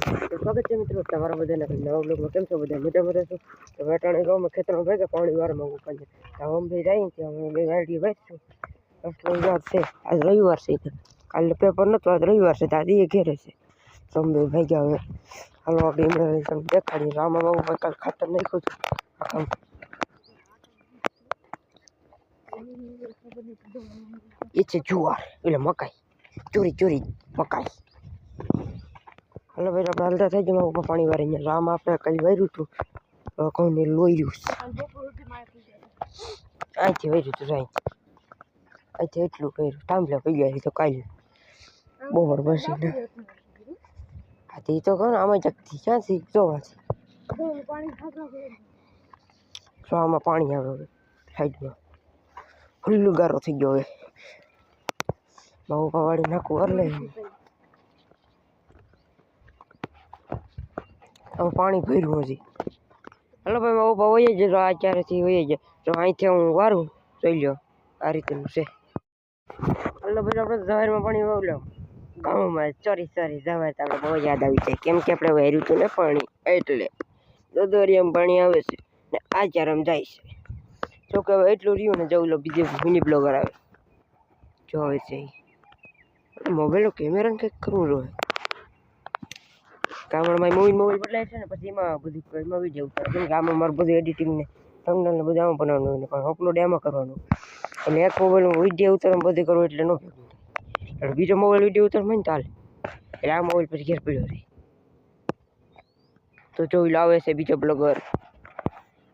તો સ્વાગત છે મિત્રો તમારા બધાને નવા બ્લોગમાં કેમ છો બધા? મજામાં રહેશો? તો વેટાણે ગામમાં ખેતરમાં ભેગા પાણી વાર માંગુ પડે તો હમ ભાઈ જાય છીએ અમે બે ગાડી બેસીશું. રવિવાર છે. આજ રવિવાર છે કાલે પેપર નહોતું આજ રવિવાર છે. આજે એ ઘેરે છે. તો અમે ભાઈ ગયા હવે હાલો આપણે એમને તમને દેખાડીએ. રામા બાબુ ભાઈ કાલે ખાતર નાખ્યું હતું આખા એ છે જુવાર. એટલે મકાઈ. ચોરી ચોરી, મકાઈ. હલો ભાઈ આપણે હાલતા થઈ ગયા ઉપર પાણી વારી ગયા આમ આપણે કઈ વાર્યું હતું કહું છે. અહીંથી વાર્યું હતું અહીંથી અહીંથી એટલું કર્યું. થાંભલા પડી ગયા તો કાલે બપોર પછી ને. હા, તે તો કહો ને, આમાં જગતી ક્યાંથી? જોવાથી. જો આમાં પાણી આવે હવે, સાઈડમાં. ખુલ્લું ગારો થઈ ગયો હવે. બહુ પવાડી નાખું એટલે હવે પાણી ભર્યું હજી. હલો ભાઈ બહુ બહુ હોય જ આ અત્યારેથી હોય જ તો અહીંથી હું વારું, જોઈ લો આ રીતનું છે. હલો ભાઈ, આપણે ઝાહેરમાં પાણી વાવલો ગામમાં સોરી સોરી ઝાહેર તો આપણે બહુ યાદ આવી જાય. કેમ કે આપણે વહેર્યું હતું ને પાણી, એટલે દોદોરિયામાં પાણી આવે છે ને આ ચારમ જાય છે. જો કે હવે એટલું રહ્યું ને જવું લો, બીજે મિની બ્લોગર આવે. જો હવે છે મોબાઈલનો કેમેરાને કંઈક કરવું જોઈએ ગામડામાં મૂવી મોબાઈલ બદલાય છે ને પછી એમાં બધું એમાં વીડિયો ઉતારે કેમ કે આમાં મારું બધું એડિટિંગ ને થંબનેલ ને બધું આમાં બનાવવાનું હોય પણ અપલોડ એમાં કરવાનું. એટલે એક મોબાઈલમાં વીડિયો ઉતારવાનું બધું કરવું એટલે ન એટલે બીજો મોબાઈલ વીડિયો ઉતારવામાં હોય ને ચાલે એટલે આ મોબાઈલ પછી ઘેર પડ્યો રહે. તો જોઈ લાવે છે બીજો બ્લોગર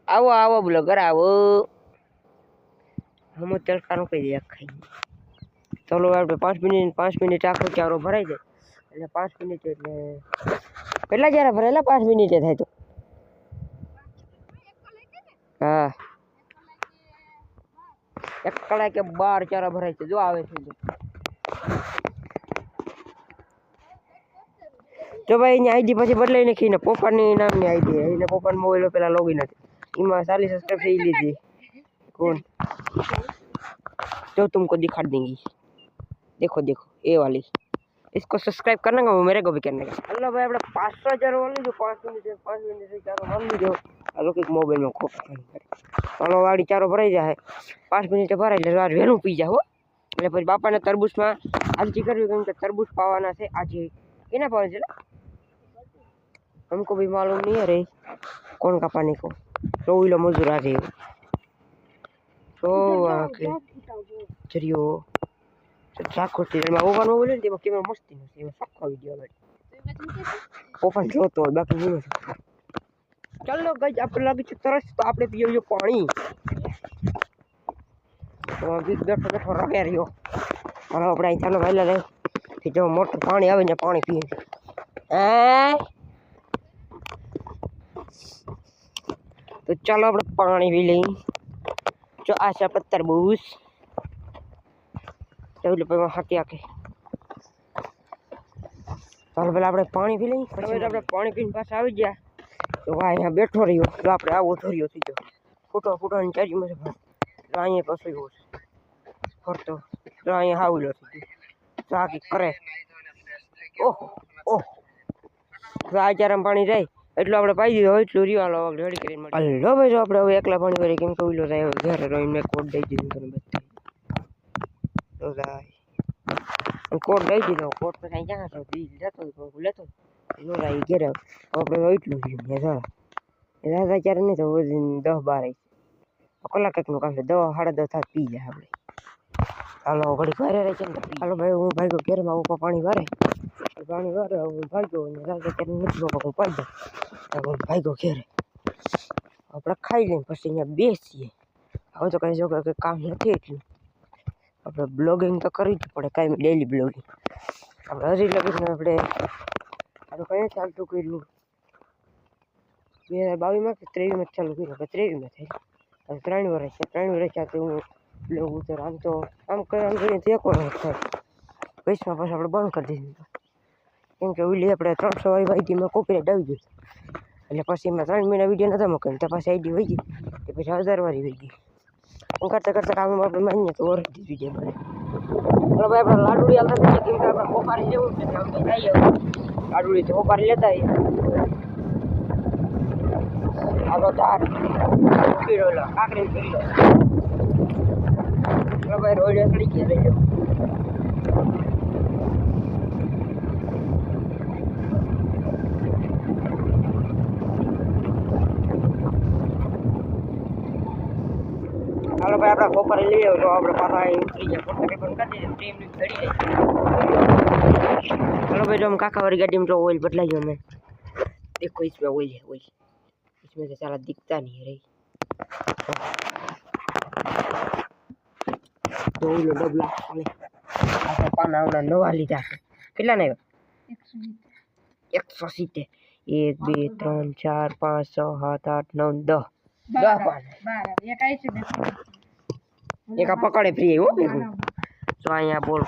આવો આવો બ્લોગર આવો. હમ તડકાનું કહી દે ખાઈ ચાલો, આપણે પાંચ મિનિટ પાંચ મિનિટ આખો ચારો ભરાઈ જાય. એટલે પાંચ મિનિટ એટલે કેટલા જ્યારે ભરેલા પાંચ મિનિટે થાય તો હા એક કલાકે બાર ચારા ભરાય છે જો આવે છે તો ભાઈ એની આઈડી પછી બદલાઈ નાખી ને પપ્પાની નામની આઈડી એને પપ્પાનો મોબાઈલ પેલા લોગિન હતી એમાં ચાલીસ સબસ્ક્રાઈબ થઈ લીધી कौन जो तुमको दिखा देंगी देखो देखो ये वाली इसको सब्सक्राइब करना का वो मेरे को भी करने का अल्लाह भाई આપણે પાંચસો હજાર વાળી જો પાંચ મિનિટ પાંચ મિનિટ ચારો વાળી દો આ લોકો એક મોબાઈલમાં ખોખ ચાલો વાળી ચારો ભરાઈ જાય પાંચ મિનિટે ભરાઈ એટલે વાર વહેલું પી જાય હો એટલે પછી બાપાને તરબૂચમાં આલજી કરવી કેમ કે તરબૂચ પાવાના છે આજે કેના પાવે છે हमको भी मालूम नहीं है रे कौन का पानी को तो वही लो मजूर आ रही તો આખે ચરિયો ચાખો સીઝનમાં ઓવરમાં બોલે ને તેમાં કેમેરા મસ્તી નથી એમાં સાખો વીડિયો આગળ ઓપન જોતો હોય બાકી બોલો ચાલો ગઈ આપણે લાગે છે તરસ તો આપણે પીએ જો પાણી તો બીજ બેઠો બેઠો રગે રહ્યો ચાલો આપણે અહીં ચાલો વહેલા રહે કે જો મોટું પાણી આવે ને પાણી પીએ તો ચાલો આપણે પાણી પી લઈએ જો આ છે આપણે તરબૂચ એટલે પછી હાથી આખે ચાલો પેલા આપણે પાણી પી લઈએ પછી આપણે પાણી પીને પાછા આવી ગયા. તો આ અહીંયા બેઠો રહ્યો. તો આપણે આવો ધોર્યો થઈ ગયો. ફૂટો ફૂટોની ચારીમાં છે તો અહીંયા પાછો એવો છે. ફરતો. તો અહીંયા હાવલો થઈ ગયો. તો આ કંઈક કરે. ઓહો ઓહો. તો આ ચારામાં પાણી જાય એટલું આપણે પાઈ દીધું. એટલું રિવાલો હાલો રેડી કરીને હલો ભાઈ જો આપણે હવે એકલા પાણી કરી કેમ કે ઓઈલો રહ્યો ઘરે રહીને મેં કોટ દઈ દીધું તમે બધા. તો ભાઈ કોટ લઈ દીધો કોટ પછી ક્યાં હતો દી લેતો લેતો નો એ ઘેરે આપણે એટલું રહ્યું મેં જરા દાદા ક્યારે નહીં તો દસ બાર કલાક એકનું કામ છે દવા સાડા દસ થાત પી જાય આપણે ચાલો ઘડીક વારે રહે છે ને ચાલો ભાઈ હું ભાઈ ઘેરમાં પપ્પા પાણી વારે પાણી વારે હું ભાગ્યો અને રાજા ક્યારે નથી પપ્પા હું પાઈ તો હું ભાગ્યો ઘેરે આપણે ખાઈ લઈએ પછી અહીંયા બેસીએ હવે તો કઈ જો કામ નથી એટલું આપણે બ્લોગિંગ તો કરવી જ પડે, કાંઈ ડેલી બ્લોગિંગ આપણે હજી લગીને આપણે આપણે કઈ ચાલતું કર્યું? બે હજાર બાવીસમાં કે ત્રેવીસમાં ચાલુ કર્યું? આપણે ત્રેવીસમાં થઈ હવે ત્રણ વર્ષ છે. ત્રણ વર્ષ ચાલતું હું બ્લોગ ઉતર. આમ તો, આમ કરે આમ કરીને તો એક વર્ષ થાય વૈશમાં પછી આપણે બંધ કરી દીધું. કેમ કે ઓલી આપણે ત્રણસો વાળી વાઈટીમાં કોપીરાઇટ આવી ગયું. એટલે પછી એમાં ત્રણ મહિના વીડિયો નહોતા મૂકીને તો પછી આઈડી વહી ગઈ. તે પછી હજાર વાળી વહી ગઈ. હું કરતાં કરતાં કામમાં આપણે માનીએ તો વર્ષ વીડિયો બને એટલે ભાઈ આપણે લાડુડી હાલતા થઈએ કેમ કે આપણે હોપારી જેવું છે એટલે તો જઈએ લાડુડીથી હોપારી લેતા આવીએ. ચાર કિલો લો કાકરી કિલો એટલે ભાઈ રોડ ચડી લઈ જાઓ હાલો ભાઈ આપણે ખોપર લઈ આવો તો આપણે પાછા અહીં ઉતરી જાય પોતા બંધ કરી દઈએ ટ્રેન ચડી જાય હાલો भाई जो हम काका वाली गाड़ी में जो ऑयल बदलाई हमें देखो इसमें ऑयल है ऑयल इसमें से सारा दिखता नहीं है रही तो ઓલો ડબલા અને આ પાના ઓલા નવા લીધા છે કેટલા ને એકસો સિત્તેર એક બે ત્રણ ચાર પાંચ છ સાત આઠ નવ દસ દસ પાન એક આ પકડે ફ્રી હો ભેગું. તો અહીંયા બોલ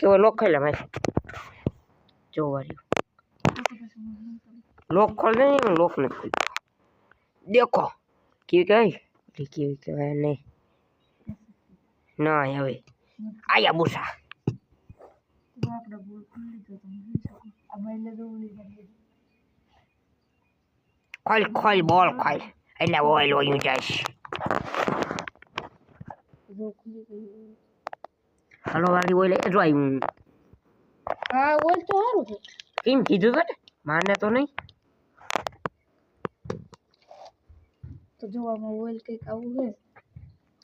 કેવો લોક ખોલે ભાઈ જોવા રહ્યું લોક ખોલે નહીં લોક નથી ખોલતો દેખો. કેવી કહેવાય? કેવી કહેવાય નહીં. ના, હવે. આયા બુસા. ખોલ ખોલ, બોલ, ખોલ. એટલે ઓઇલ ઓયું જાય હલો વાળી ઓઇલ એ જો હું. હા ઓલ તો સારું છે. કેમ કીધું ને માને તો નહીં. તો જોવામાં ઓઇલ કંઈક આવું છે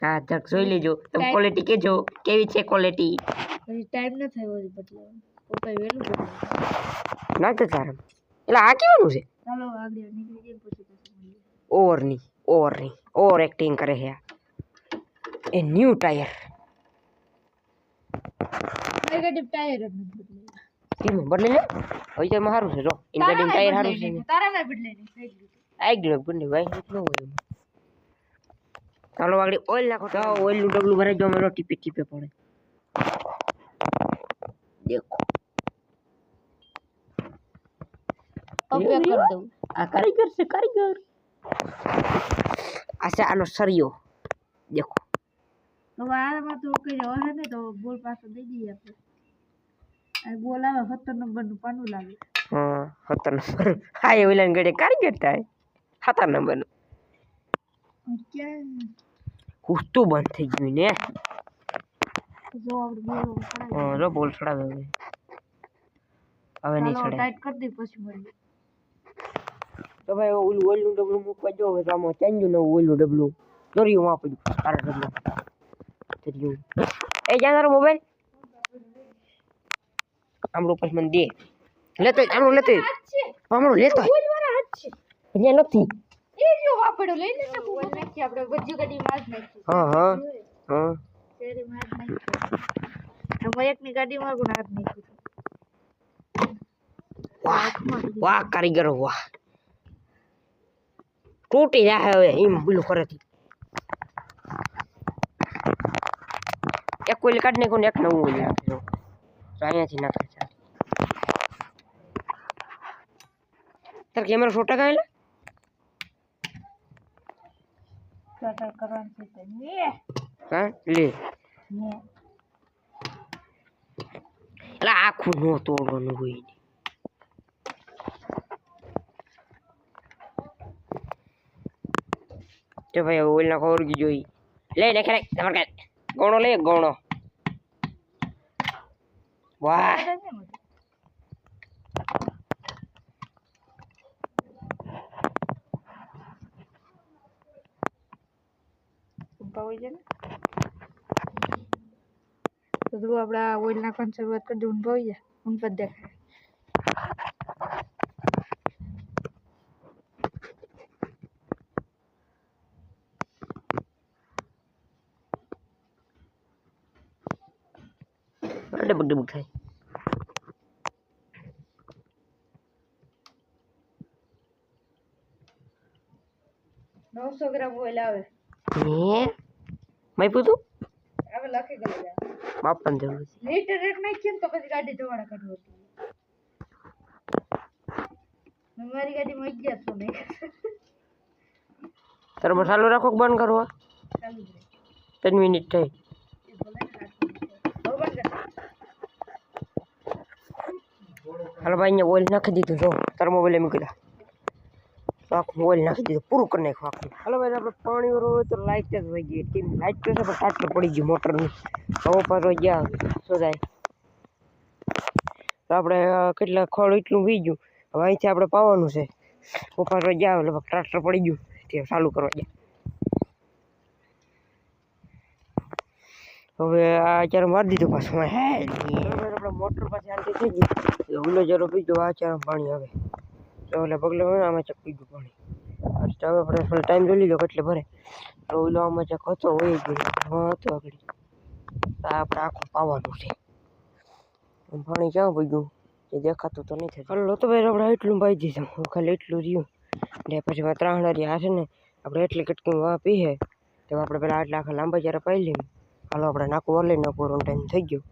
હા ચક જોઈ લેજો. તમે ક્વોલિટી કેજો કેવી છે ક્વોલિટી હજી ટાઈમ ન થયો હજી બદલાવાનો પપ્પાએ વહેલું બદલાવ્યું ના તો સારા. એટલે આ કેવાનું છે? ચાલો આગળ નીકળી જઈએ પછી ઓવરની ઓવરની ઓવર એક્ટિંગ કરે છે આ. એ ન્યૂ ટાયર મારી ગાડી ટાયર જ નથી બદલાયું કેમ બદલે લે હવે તો એમાં સારું છે જો ઇન ગાડીમાં ટાયર સારું છે ને તારા ના બદલાય નહીં સાઈડ લીધું આઈ ગયું બંને ભાઈ ન હોય એમાં ચાલો આગળ ઓઇલ નાખો તો ઓઇલનું ડબલું ભરાઈ જો મેરો ટીપે ટીપે પડે દેખો પપ્પે કરી દઉં આ કારીગર છે કારીગર આ છે આનો સરિયો દેખો હવે આમાં તો કઈ હે ને તો બોલ પાછો દઈ દઈએ આપણે. આ બોલ આવે સત્તર નંબરનું પાનું લાગે. હા સત્તર નંબર. હા એ ઓલા ગળે કારગર થાય. સત્તર નંબરનું. કુસ્તું બંધ થઈ ગયું ને. જો આપણે બોલ હા જો બોલ ચડાવે હવે. હવે નહીં ચાલો ટાઈટ કરી દે પછી મળી તો ભાઈ ઓલું ઓલું ડબલું મૂકવા જો હવે આમાં ચેન્જ નવું ઓલું ડબલું દોર્યું માં પડ્યું તારા ડબલું. દોર્યું એ જ્યાં તારો મોબાઈલ આમળો પછી મને દે. લેતો આમળો લેતો આમળો લેતો બોલવાના હાથ છે. અહીંયા નથી. હા હા હા. વાહ વાહ કારીગરો વાહ. તૂટી જાય હવે એમ પેલું કરેથી કોઈ કાઢ ને ને એક નવું હોય નાખે જો તો અહીંયાથી નાખે છે તાર કેમેરો છોટા ને હા લે. ને એટલે આખું નો તોડવાનું હોય તો ભાઈ ઓલ ઓઇલ નાખો ઓળગી જોઈ. લે નાખે લે તમારે ગોણો લે ગોણો. વાહ ઊભા હોય છે ને તો જો આપણે આ ઓઇલ નાખવાની શરૂઆત કરી દઉં ઊભા હોય જાય ઊન પર દેખાય ડબક ડબક થાય. નવસો ગ્રામ ઓઇલ આવે. હે? તું? હવે લખી ગયું છે માપન જરૂર છે. લીટર રેટ નાખીએ ને તો પછી ગાડી ધોવાડા કાઢવું હતું. ગાડી મારી ગયા અગિયારસો નાખ્યા તારો મસાલો રાખો કે બંધ કરવો? ચાલુ મિનિટ થઈ એ ભલે ને રાખવાનું છે. હાલો ભાઈ ઓઇલ નાખી દીધું, જો થર્મોવેલે મૂકેલા તો આખું ઓઇલ નાખી દીધું, પૂરું કરી નાખ્યું આખું. હાલો ભાઈ, આપણે પાણી હોય તો લાઇટ જ હોય ગઈ ટીમ લાઇટ કરશે પણ ટાટર પડી ગયું મોટરની. હવા પર ગયા શોધાય. તો આપણે કેટલા ખોળ એટલું વી ગયું હવે અહીંથી આપણે પાવાનું છે. ઉપર તો ગયા લગભગ ટ્રાક્ટર પડી ગયું, તે ચાલુ કરવા ગયા હવે આ અત્યારે મારી દીધું પાછું, હે આપણે મોટર પાસે આંટી થઈ ગઈ એટલે ઓલો જરો બીજો આ ચાર પાણી આવે. તો ઓલે પગલે ભરે આમાં ચક પીધું પાણી. હવે આપણે થોડો ટાઈમ જોઈ લીધો, કેટલે ભરે. તો ઓલો આમાં ચક હતો હોય ગયો. હતો આગળ. આપણે આખું પાવાનું છે. પાણી ક્યાં ગયું? એ દેખાતું તો નહીં થાય ચાલો તો ભાઈ, આપણે એટલું પાઈ દીધું હું ખાલી એટલું રહ્યું. ને પછી આ ત્રાહણારી આ છે ને, આપણે એટલી કટકી વા પીએ તો આપણે પેલા આટલા આખા લાંબા જ્યારે પાઈ લઈએ હાલો, આપણે નાખું ઓલે નાખવાનું ટાઈમ થઈ ગયો.